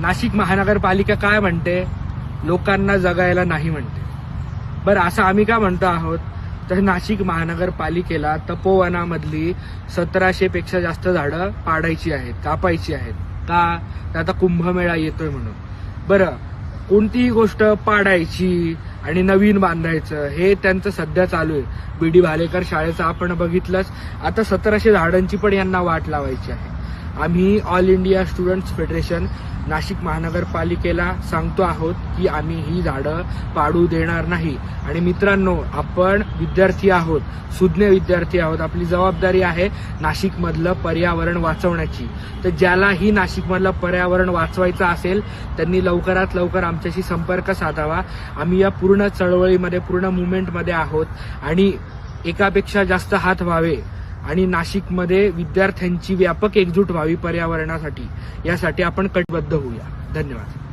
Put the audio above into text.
नाशिक महानगरपालिका काय म्हणते? लोकांना जगायला नाही म्हणते. बरं असं आम्ही का म्हणतो आहोत? तर नाशिक महानगरपालिकेला तपोवनामधली सतराशे पेक्षा जास्त झाडं पाडायची आहेत कापायची आहेत. का? तर आता कुंभमेळा येतोय म्हणून. बरं कोणतीही गोष्ट पाडायची आणि नवीन बांधायचं हे त्यांचं सध्या चालू आहे. बी डी भालेकर शाळेचं आपण बघितलंच. आता सतराशे झाडांची पण यांना वाट लावायची आहे. आम्ही All India Students Federation Nashik महानगरपालिकेला सांगतो आहोत की आम्ही ही झाडं पाडू देणार नाही. आणि मित्रांनो आपण विद्यार्थी आहोत सुज्ञ विद्यार्थी आहोत. आपली जबाबदारी आहे नाशिकमधलं पर्यावरण वाचवण्याची. तर ज्यालाही नाशिकमधलं पर्यावरण वाचवायचं असेल त्यांनी लवकरात लवकर आमच्याशी संपर्क साधावा. आम्ही या पूर्ण चळवळीमध्ये पूर्ण मुवमेंटमध्ये आहोत. आणि एकापेक्षा जास्त हात व्हावे. आणि नाशिकमध्ये विद्यार्थ्यांची व्यापक एकजूट व्हावी पर्यावरणासाठी. यासाठी आपण कटबद्ध होऊया. धन्यवाद.